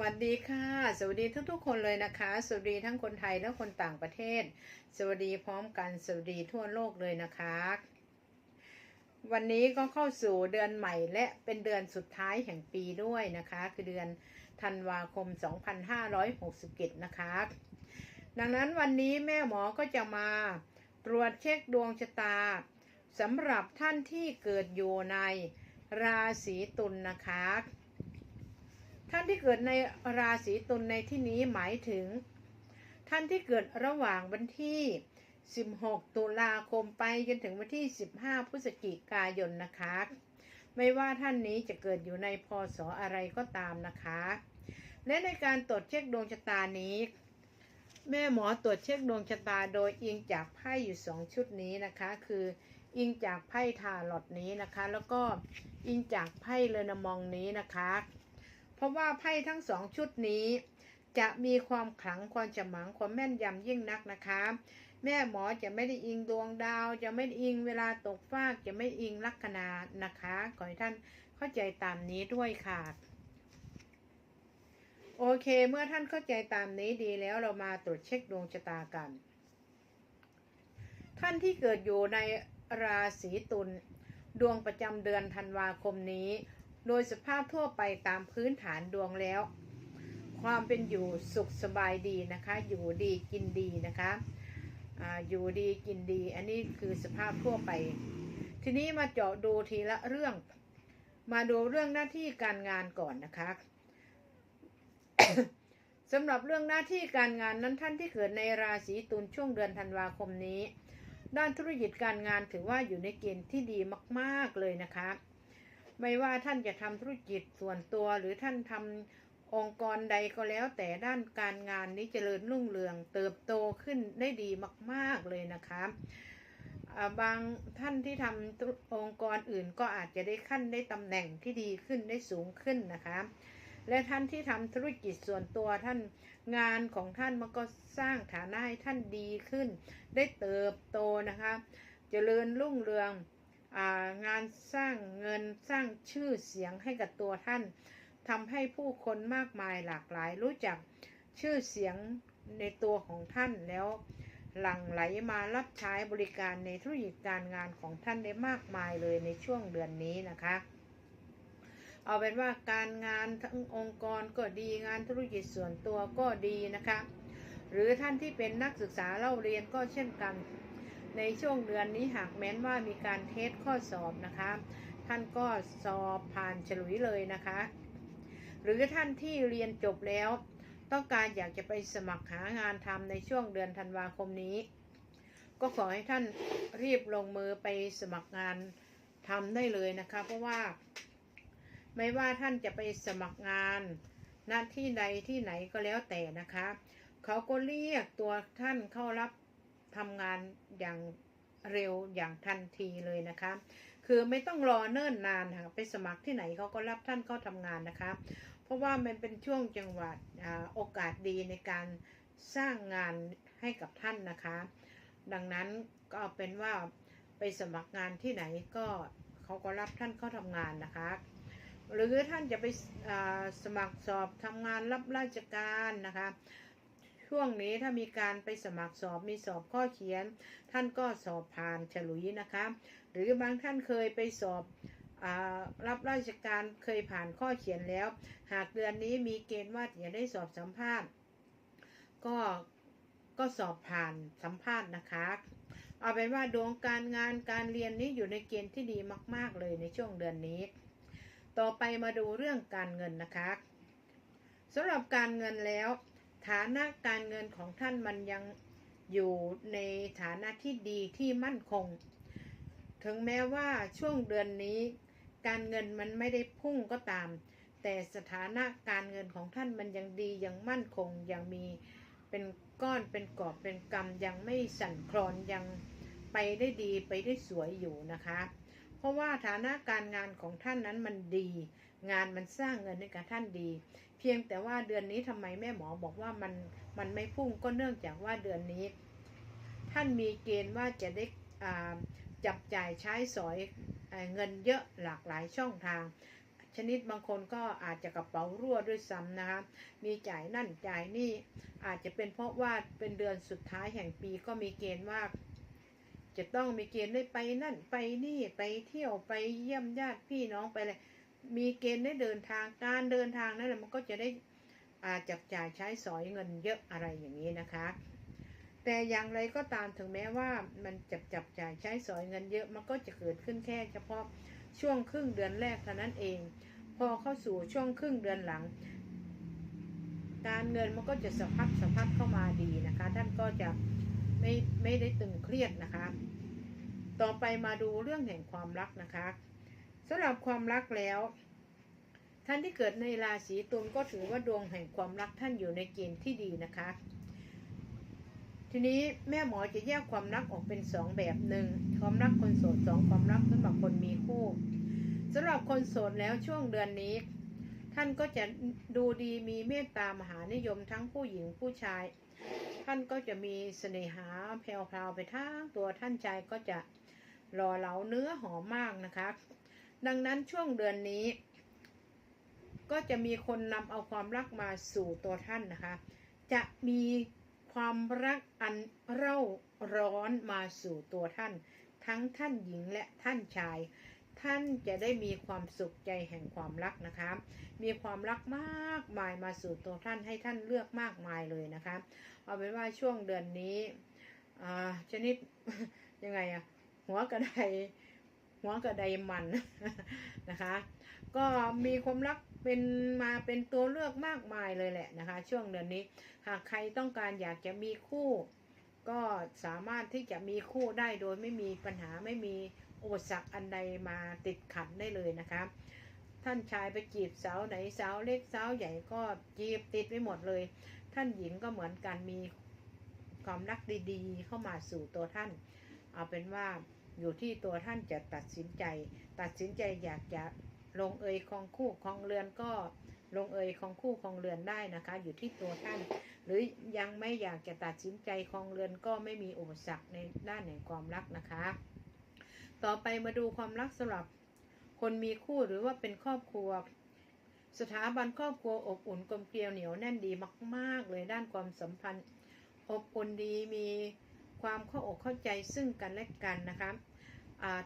วัสดีค่ะ สวัสดีทุกๆคนเลยนะคะ สวัสดีทั้งคนไทยและคนต่างประเทศ สวัสดีพร้อมกัน สวัสดีทั่วโลกเลยนะคะ วันนี้ก็เข้าสู่เดือนใหม่และเป็นเดือนสุดท้ายแห่งปีด้วยนะคะ คือเดือนธันวาคม 2567 นะคะ ดังนั้นวันนี้แม่หมอก็จะมาตรวจเช็คดวงชะตาสำหรับท่านที่เกิดอยู่ในราศีตุลนะคะานที่เกิดในราศีตุลในที่นี้หมายถึง ท่านที่เกิดระหว่างวันที่ 16 ตุลาคมไปจนถึงวันที่ 15 พฤศจิกายนนะคะ ไม่ว่าท่านนี้จะเกิดอยู่ในพศอะไรก็ตามนะคะ และในการตรวจเช็คดวงชะตานี้ แม่หมอตรวจเช็คดวงชะตาโดยอิงจากไพ่อยู่สองชุดนี้นะคะ คืออิงจากไพ่ทาลอตนี้นะคะ แล้วก็อิงจากไพ่เลนามองนี้นะคะ เพราะว่าไพ่ทั้งสองชุดนี้ จะมีความขลังความฉมังความแม่นยำยิ่งนักนะคะ แม่หมอจะไม่ได้อิงดวงดาว จะไม่ได้อิงเวลาตกฟากจะไม่อิงลัคนานะคะขอให้ท่านเข้าใจตามนี้ด้วยค่ะโอเค เมื่อท่านเข้าใจตามนี้ดีแล้วเรามาตรวจเช็คดวงชะตากัน ท่านที่เกิดอยู่ในราศีตุลดวงประจำเดือนธันวาคมนี้ โดยสภาพทั่วไปตามพื้นฐานดวงแล้ว ความเป็นอยู่สุขสบายดีนะคะ อยู่ดีกินดีนะคะออยู่ดีกินดี อันนี้คือสภาพทั่วไป ทีนี้มาเจาะดูทีละเรื่อง มาดูเรื่องหน้าที่การงานก่อนนะคะสำหรับเรื่องหน้าที่การงานนั้นท่านที่เกิดในราศีตุลช่วงเดือนธันวาคมนี้ ด้านธุรกิจการงานถือว่าอยู่ในเกณฑ์ที่ดีมาก ๆเลยนะคะ ไม่ว่าท่านจะทำธุรกิจส่วนตัวหรือท่านทำองค์กรใดก็แล้วแต่ด้านการงานนี้เจริญรุ่งเรือง เติบโตขึ้นได้ดีมาก ๆเลยนะคะบางท่านที่ทำองค์กรอื่นก็อาจจะได้ขั้นได้ตำแหน่งที่ดีขึ้นได้สูงขึ้นนะคะ และท่านที่ทำธุรกิจส่วนตัวท่านงานของท่านมันก็สร้างฐานะให้ท่านดีขึ้น ได้เติบโตนะคะ เจริญรุ่งเรือง งานสร้างเงินสร้างชื่อเสียงให้กับตัวท่านทำให้ผู้คนมากมายหลากหลาย รู้จักชื่อเสียงในตัวของท่านแล้วหลั่งไหลมารับใช้บริการในธุรกิจการงานของท่านได้มากมายเลยในช่วงเดือนนี้นะคะ เอาเป็นว่าการงานทั้งองค์กรก็ดีงานธุรกิจส่วนตัวก็ดีนะคะ หรือท่านที่เป็นนักศึกษาเล่าเรียนก็เช่นกัน ในช่วงเดือนนี้หากแม้นว่ามีการเทสข้อสอบนะคะ ท่านก็สอบผ่านฉลุยเลยนะคะ หรือท่านที่เรียนจบแล้ว ต้องการอยากจะไปสมัครหางานทำในช่วงเดือนธันวาคมนี้ ก็ขอให้ท่านรีบลงมือไปสมัครงานทำได้เลยนะคะ เพราะว่า ไม่ว่าท่านจะไปสมัครงานหน้าที่ใดที่ไหนก็แล้วแต่นะคะ เขาก็เรียกตัวท่านเข้ารับ ทำงานอย่างเร็วอย่างทันทีเลยนะคะ คือไม่ต้องรอเนิ่นนานค่ะไปสมัครที่ไหนเขาก็รับท่านเข้าทำงานนะคะ เพราะว่ามันเป็นช่วงจังหวัดโอกาสดีในการสร้างงานให้กับท่านนะคะ ดังนั้นก็เป็นว่าไปสมัครงานที่ไหนก็เขาก็รับท่านเข้าทำงานนะคะ หรือท่านจะไปสมัครสอบทำงานรับราชการนะคะ ช่วงนี้ถ้ามีการไปสมัครสอบมีสอบข้อเขียน ท่านก็สอบผ่านฉลุยนะคะ หรือบางท่านเคยไปสอบอรับราชการเคยผ่านข้อเขียนแล้ว หากเดือนนี้มีเกณฑ์ว่าจะได้สอบสัมภาษณ์ ก็ก็สอบผ่านสัมภาษณ์นะคะ เอาเป็นว่าดวงการงานการเรียนนี้อยู่ในเกณฑ์ที่ดีมาก ๆ เลยในช่วงเดือนนี้ ต่อไปมาดูเรื่องการเงินนะคะสำหรับการเงินแล้ว ฐานะการเงินของท่านมันยังอยู่ในฐานะที่ดีที่มั่นคง ถึงแม้ว่าช่วงเดือนนี้ การเงินมันไม่ได้พุ่งก็ตาม แต่สถานะการเงินของท่านมันยังดียังมั่นคงยังมีเป็นก้อนเป็นกอบเป็นกำยังไม่สั่นคลอนยังไปได้ดีไปได้สวยอยู่นะคะ เพราะว่าฐานะการงานของท่านนั้นมันดี งานมันสร้างเงินให้กับท่านดี เพียงแต่ว่าเดือนนี้ทำไมแม่หมอบอกว่ามันมันไม่พุ่งก็เนื่องจากว่าเดือนนี้ ท่านมีเกณฑ์ว่าจะได้จับจ่ายใช้สอยเอ่อเงินเยอะหลากหลายช่องทาง ชนิดบางคนก็อาจจะกระเป๋ารั่วด้วยซ้ำนะคะมีจ่ายนั่นจ่ายนี่อาจจะเป็นเพราะว่าเป็นเดือนสุดท้ายแห่งปีก็มีเกณฑ์ว่าจะต้องมีเกณฑ์ได้ไปนั่นไปนี่ไปเที่ยวไปเยี่ยมญาติพี่น้องไปเลย มีเกณฑ์ได้เดินทางการเดินทางนั่นแหละมันก็จะได้อาจับจ่ายใช้สอยเงินเยอะอะไรอย่างนี้นะคะ แต่อย่างไรก็ตามถึงแม้ว่ามันจับจับจ่ายใช้สอยเงินเยอะมันก็จะเกิดขึ้นแค่ เฉพาะช่วงครึ่งเดือนแรกเท่านั้นเอง พอเข้าสู่ช่วงครึ่งเดือนหลัง การเงินมันก็จะสะพัดสะพัดเข้ามาดีนะคะ ท่านก็จะไม่ไม่ได้ตึงเครียดนะคะ ต่อไปมาดูเรื่องแห่งความรักนะคะ สำหรับความรักแล้ว ท่านที่เกิดในราศีตุลก็ถือว่าดวงแห่งความรักท่านอยู่ในเกณฑ์ที่ดีนะคะ ทีนี้แม่หมอจะแยกความรักออกเป็นสองแบบหนึ่งความรักคนโสดสองความรักสำหรับคนมีคู่สำหรับคนโสดแล้วช่วงเดือนนี้ ท่านก็จะดูดีมีเมตตามหานิยมทั้งผู้หญิงผู้ชาย ท่านก็จะมีเสน่หาแพรวไปทั้งตัวท่านชายก็จะหล่อเหลาเนื้อหอมมากนะคะ ดังนั้นช่วงเดือนนี้ ก็จะมีคนนำเอาความรักมาสู่ตัวท่านนะคะ จะมีความรักอันเร่าร้อนมาสู่ตัวท่าน ทั้งท่านหญิงและท่านชาย ท่านจะได้มีความสุขใจแห่งความรักนะคะ มีความรักมากมายมาสู่ตัวท่านให้ท่านเลือกมากมายเลยนะคะ เอาเป็นว่าช่วงเดือนนี้อ่าชนิดยังไงอะหัวกระได หัวกระไดมันนะคะ ก็มีความรักเป็นมาเป็นตัวเลือกมากมายเลยแหละนะคะ ช่วงเดือนนี้หากใครต้องการอยากจะมีคู่ ก็สามารถที่จะมีคู่ได้โดยไม่มีปัญหาไม่มีอุปสรรคอันใดมาติดขัดได้เลยนะคะท่านชายไปจีบสาวไหนสาวเล็กสาวใหญ่ก็จีบติดไปหมดเลย ท่านหญิงก็เหมือนกันมีความรักดีๆ เข้ามาสู่ตัวท่าน เอาเป็นว่า อยู่ที่ตัวท่านจะตัดสินใจ ตัดสินใจอยากจะลงเอยของคู่ของเรือนก็ลงเอยของคู่ของเรือนได้นะคะ อยู่ที่ตัวท่าน หรือยังไม่อยากจะตัดสินใจของเรือนก็ไม่มีอุปสรรคในด้านแห่งความรักนะคะ ต่อไปมาดูความรักสำหรับคนมีคู่หรือว่าเป็นครอบครัว สถาบันครอบครัวอบอุ่นกลมเกลียวเหนียวแน่นดีมาก ๆ เลยด้านความสัมพันธ์ อบอุ่นดีมี ความเข้าอกเข้าใจซึ่งกันและกันนะคะ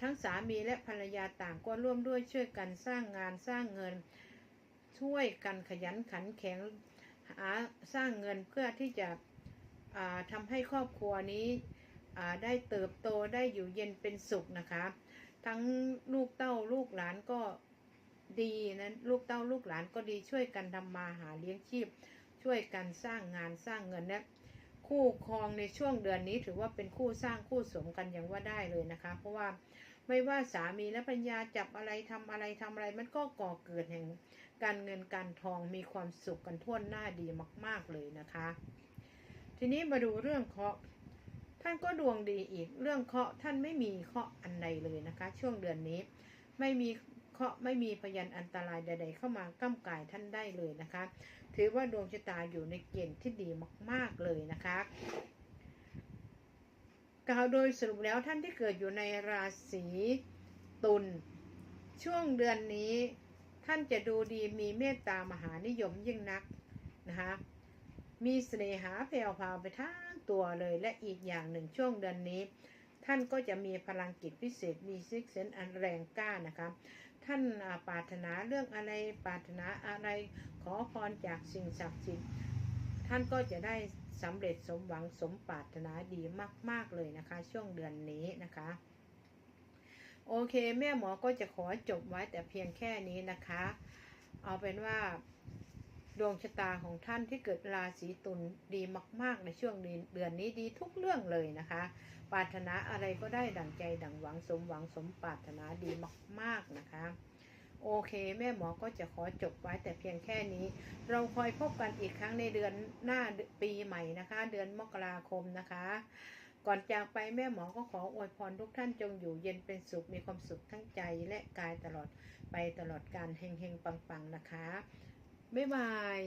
ทั้งสามีและภรรยาต่างก็ร่วมด้วยช่วยกันสร้างงานสร้างเงิน ช่วยกันขยันขันแข็งหาสร้างเงินเพื่อที่จะอ่าทำให้ครอบครัวนี้ได้เติบโตได้อยู่เย็นเป็นสุขนะคะ ทั้งลูกเต้าลูกหลานก็ดีนะลูกเต้าลูกหลานก็ดีช่วยกันทำมาหาเลี้ยงชีพ ช่วยกันสร้างงานสร้างเงินและ คู่ครองในช่วงเดือนนี้ถือว่าเป็นคู่สร้างคู่สมกันอย่างว่าได้เลยนะคะ เพราะว่าไม่ว่าสามีและภรรยาจับอะไรทำอะไรทำอะไร มันก็ก่อเกิดแห่งการเงินการทองมีความสุขกันทั่วหน้าดีมาก ๆเลยนะคะ ทีนี้มาดูเรื่องเคราะห์ท่านก็ดวงดีอีกเรื่องเคราะห์ท่านไม่มีเคราะห์อันใดเลยนะคะ ช่วงเดือนนี้ไม่มี เคราะห์ไม่มีพยันอันตรายใด ๆ เข้ามาก้ำกายท่านได้เลยนะคะ ถือว่าดวงชะตาอยู่ในเกณฑ์ที่ดีมาก ๆเลยนะคะกล่าวโดยสรุปแล้วท่านที่เกิดอยู่ในราศีตุลช่วงเดือนนี้ท่านจะดูดีมีเมตตามหานิยมยิ่งนักนะคะมีเสน่หาแผ่วพราวไปทั้งตัวเลยและอีกอย่างหนึ่งช่วงเดือนนี้ ท่านก็จะมีพลังจิตพิเศษมีซิกเซนอันแรงกล้านะคะ ท่านปรารถนาเรื่องอะไรปรารถนาอะไรขอพรจากสิ่งศักดิ์สิทธิ์ท่านก็จะได้สำเร็จสมหวังสมปรารถนาดีมาก ๆเลยนะคะ ช่วงเดือนนี้นะคะ โอเค แม่หมอก็จะขอจบไว้แต่เพียงแค่นี้นะคะ เอาเป็นว่า ดวงชะตาของท่านที่เกิดราศีตุลดีมาก ๆ ในช่วงเดือนนี้ดีทุกเรื่องเลยนะคะ ปรารถนาอะไรก็ได้ดั่งใจดั่งหวังสมหวังสมปรารถนาดีมาก ๆนะคะ โอเค แม่หมอก็จะขอจบไว้แต่เพียงแค่นี้ เราคอยพบกันอีกครั้งในเดือนหน้าปีใหม่นะคะ เดือนมกราคมนะคะ ก่อนจากไปแม่หมอก็ขออวยพรทุกท่านจงอยู่เย็นเป็นสุขมีความสุขทั้งใจและกายตลอดไปตลอดการเฮงเฮงๆปังๆนะคะ บ๊ายบาย